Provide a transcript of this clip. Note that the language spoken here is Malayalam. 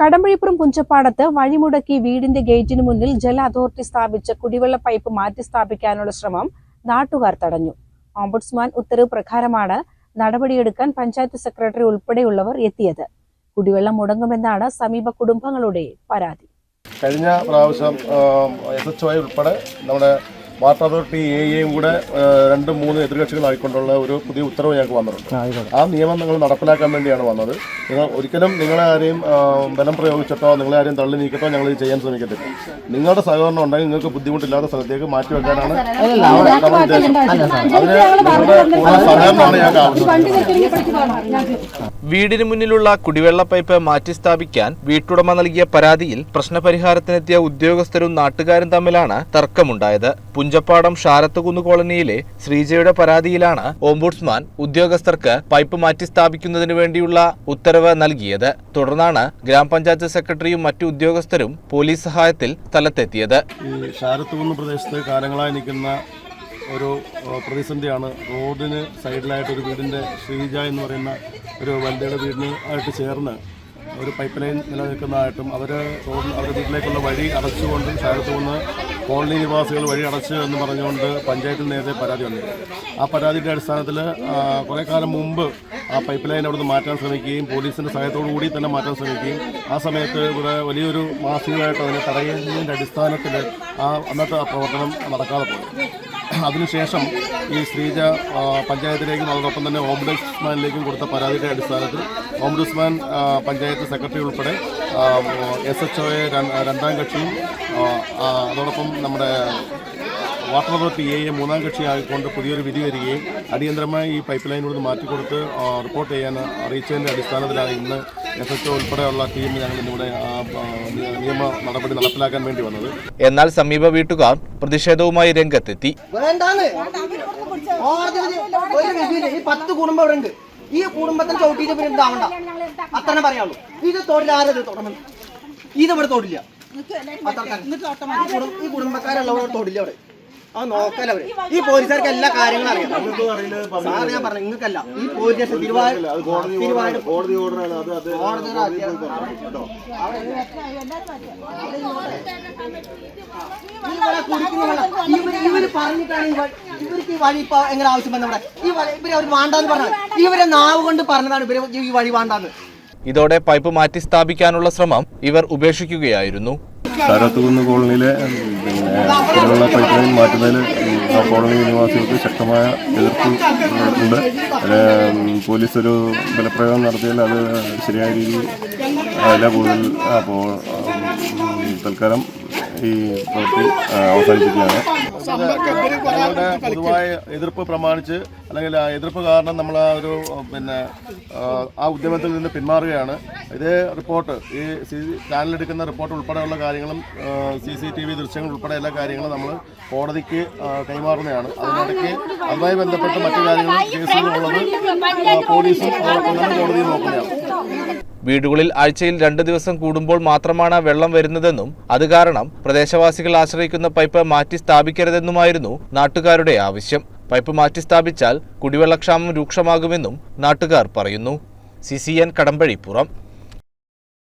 കടമ്പഴിപ്പുറം പുഞ്ചപ്പാടത്ത് വഴിമുടക്കി വീടിന്റെ ഗേറ്റിന് മുന്നിൽ ജല അതോറിറ്റി സ്ഥാപിച്ച കുടിവെള്ള പൈപ്പ് മാറ്റി സ്ഥാപിക്കാനുള്ള ശ്രമം നാട്ടുകാർ തടഞ്ഞു. ഓംബുഡ്സ്മാൻ ഉത്തരവ് പ്രകാരമാണ് നടപടിയെടുക്കാൻ പഞ്ചായത്ത് സെക്രട്ടറി ഉൾപ്പെടെയുള്ളവർ എത്തിയത്. കുടിവെള്ളം മുടങ്ങുമെന്നാണ് സമീപ കുടുംബങ്ങളുടെ പരാതി. കഴിഞ്ഞ പ്രാവശ്യം എസ് എച്ച് ഉൾപ്പെടെ നമ്മുടെ വാട്ടർ അതോറിറ്റി എ എയും കൂടെ രണ്ടും മൂന്ന് എതിർകക്ഷികളായിക്കൊണ്ടുള്ള ഒരു പുതിയ ഉത്തരവ് ഞങ്ങൾക്ക് വന്നിട്ടുണ്ട്. ആ നിയമം നിങ്ങൾ നടപ്പിലാക്കാൻ വേണ്ടിയാണ് വന്നത്. നിങ്ങൾ ഒരിക്കലും നിങ്ങളെ ആരെയും ബലം പ്രയോഗിച്ചിട്ടോ നിങ്ങളെ ആരെയും തള്ളി നീക്കട്ടോ ഞങ്ങൾ ഇത് ചെയ്യാൻ ശ്രമിക്കത്തില്ല. നിങ്ങളുടെ സഹകരണം ഉണ്ടെങ്കിൽ നിങ്ങൾക്ക് ബുദ്ധിമുട്ടില്ലാത്ത സ്ഥലത്തേക്ക് മാറ്റി വെക്കാനാണ് നമ്മുടെ ഉദ്ദേശം അതിന് നിങ്ങളുടെ പൂർണ സഹകരണമാണ് ഞങ്ങൾക്ക് ആവശ്യം വീടിന് മുന്നിലുള്ള കുടിവെള്ള പൈപ്പ് മാറ്റി സ്ഥാപിക്കാൻ വീട്ടുടമ നൽകിയ പരാതിയിൽ പ്രശ്നപരിഹാരത്തിനെത്തിയ ഉദ്യോഗസ്ഥരും നാട്ടുകാരും തമ്മിലാണ് തർക്കമുണ്ടായത്. പുഞ്ചപ്പാടം ഷാരത്തുകുന്ന് കോളനിയിലെ ശ്രീജയുടെ പരാതിയിലാണ് ഓംബുഡ്സ്മാൻ ഉദ്യോഗസ്ഥർക്ക് പൈപ്പ് മാറ്റി സ്ഥാപിക്കുന്നതിന് വേണ്ടിയുള്ള ഉത്തരവ് നൽകിയത്. തുടർന്നാണ് ഗ്രാമപഞ്ചായത്ത് സെക്രട്ടറിയും മറ്റു ഉദ്യോഗസ്ഥരും പോലീസ് സഹായത്തിൽ സ്ഥലത്തെത്തിയത്. ഈ ഷാരത്തുകുന്ന് പ്രദേശത്ത് കാലങ്ങളായി നിൽക്കുന്ന ഒരു പ്രതിസന്ധിയാണ് റോഡിന് സൈഡിലായിട്ട് ഒരു വീടിന്റെ ശ്രീജ എന്ന് പറയുന്ന ഒരു വനിതയുടെ വീടിന് ആയിട്ട് ചേർന്ന് ഒരു പൈപ്പ് ലൈൻ നിലനിൽക്കുന്നതായിട്ടും അവർ റോഡിൽ അവരുടെ വീട്ടിലേക്കുള്ള വഴി അടച്ചുകൊണ്ടും ഷാരത്തുകുന്ന് കോളനി നിവാസികൾ വഴി അടച്ചു എന്ന് പറഞ്ഞുകൊണ്ട് പഞ്ചായത്തിൽ നേരത്തെ പരാതി വന്നു. ആ പരാതിയുടെ അടിസ്ഥാനത്തിൽ കുറേ കാലം മുമ്പ് ആ പൈപ്പ് ലൈൻ അവിടുന്ന് മാറ്റാൻ ശ്രമിക്കുകയും പോലീസിന്റെ സഹായത്തോടു കൂടി തന്നെ മാറ്റാൻ ശ്രമിക്കുകയും ആ സമയത്ത് ഇവിടെ വലിയൊരു മാസികമായിട്ട് അതിനെ തടയുന്നതിന്റെ അടിസ്ഥാനത്തിൽ ആ അന്നത്തെ പ്രവർത്തനം നടക്കാതെ പോയി. അതിനുശേഷം ഈ ശ്രീജ പഞ്ചായത്തിലേക്കും അതോടൊപ്പം തന്നെ ഓംബുഡ്സ്മാനിലേക്കും കൊടുത്ത പരാതിയുടെ അടിസ്ഥാനത്തിൽ ഓംബുഡ്സ്മാൻ പഞ്ചായത്ത് സെക്രട്ടറി ഉൾപ്പെടെ എസ് എച്ച് ഒയെ രണ്ടാം കക്ഷിയും അതോടൊപ്പം നമ്മുടെ വാട്ടർ അതോറിറ്റി എ മൂന്നാം കക്ഷിയായിക്കൊണ്ട് പുതിയൊരു വിധി വരികയും അടിയന്തരമായി ഈ പൈപ്പ് ഇവിടുന്ന് മാറ്റിക്കൊടുത്ത് റിപ്പോർട്ട് ചെയ്യാൻ അറിയിച്ചതിന്റെ അടിസ്ഥാനത്തിലാണ് ഇന്ന് എസ് എച്ച് ഉൾപ്പെടെയുള്ള ടീം ഞങ്ങൾ ഇവിടെ നിയമ നടപടി നടപ്പിലാക്കാൻ വേണ്ടി വന്നത്. എന്നാൽ സമീപ വീട്ടുകാർ പ്രതിഷേധവുമായി രംഗത്തെത്തി. ഈ പത്ത് കുടുംബം ഇവിടെ ഉണ്ട് ഈ കുടുംബത്തിന് ചവിട്ടിയിട്ട് പിന്നെ ഇതാവണ്ട അത്ര പറയാനുള്ളൂ. ഇത് തൊഴിൽ ആരത് തുടങ്ങുന്നു ഇത് ഇവിടെ തൊടില്ല. ഈ കുടുംബക്കാരുള്ളവരോട് ഈ കുടുംബക്കാരുള്ളവർ തൊടില്ല അവിടെ ആ നോക്കല്ല അവർ. ഈ പോലീസുകാർക്ക് എല്ലാ കാര്യങ്ങളും അറിയാം. സാർ ഞാൻ പറഞ്ഞു നിങ്ങൾക്കല്ല. ഈ പോലീസ് സ്റ്റേഷൻ തിരുവായൂർ തിരുവായൂർ കോടതി ഓർഡറാണ് അത് അത് വെള്ളം ഇവർ പറഞ്ഞിട്ടാണ് ഇവർക്ക് ഈ വഴി ഇപ്പൊ എങ്ങനെ ആവശ്യം വന്നവിടെ ഈ ഇവർ അവർ വേണ്ടാന്ന് പറഞ്ഞാൽ ഇവരെ നാവ് കൊണ്ട് പറഞ്ഞതാണ് ഇവർ ഈ വഴി വേണ്ടാന്ന്. ഇതോടെ പൈപ്പ് മാറ്റി സ്ഥാപിക്കാനുള്ള ശ്രമം ഇവർ ഉപേക്ഷിക്കുകയായിരുന്നു. ശരത്തുകുന്ന് കോളനിയിലെ പിന്നെ പൈപ്പ് ലൈൻ മാറ്റുന്നതിൽ ആ കോളനി നിവാസികൾക്ക് ശക്തമായ എതിർപ്പ് ഉണ്ട്. പോലീസ് ഒരു ബലപ്രയോഗം നടത്തിയാൽ അത് ശരിയായ രീതിയിൽ അല്ല കൂടുതൽ അപ്പോൾ തൽക്കാലം ഈ അവസാനിപ്പിക്കുകയാണ്. ഞങ്ങളുടെ പൊതുവായ എതിർപ്പ് പ്രമാണിച്ച് അല്ലെങ്കിൽ ആ എതിർപ്പ് കാരണം നമ്മൾ ആ ഒരു പിന്നെ ആ, ഉദ്യമത്തിൽ നിന്ന് പിന്മാറുകയാണ്. ഇതേ റിപ്പോർട്ട് ഈ സി ചാനലെടുക്കുന്ന റിപ്പോർട്ട് ഉൾപ്പെടെയുള്ള കാര്യങ്ങളും സി സി ടി വി ദൃശ്യങ്ങൾ ഉൾപ്പെടെ എല്ലാ കാര്യങ്ങളും നമ്മൾ കോടതിക്ക് കൈമാറുന്നതാണ്. അതിനിടയ്ക്ക് അതുമായി ബന്ധപ്പെട്ട് മറ്റു കാര്യങ്ങളും കേസുകളുള്ളത് പോലീസും കോടതിയും നോക്കുന്നതാണ്. വീടുകളിൽ ആഴ്ചയിൽ രണ്ട് ദിവസം കൂടുമ്പോൾ മാത്രമാണ് വെള്ളം വരുന്നതെന്നും അത് കാരണം പ്രദേശവാസികൾ ആശ്രയിക്കുന്ന പൈപ്പ് മാറ്റി സ്ഥാപിക്കരുതെന്നുമായിരുന്നു നാട്ടുകാരുടെ ആവശ്യം. പൈപ്പ് മാറ്റി സ്ഥാപിച്ചാൽ കുടിവെള്ളക്ഷാമം രൂക്ഷമാകുമെന്നും നാട്ടുകാർ പറയുന്നു. C C N Kadampazhipuram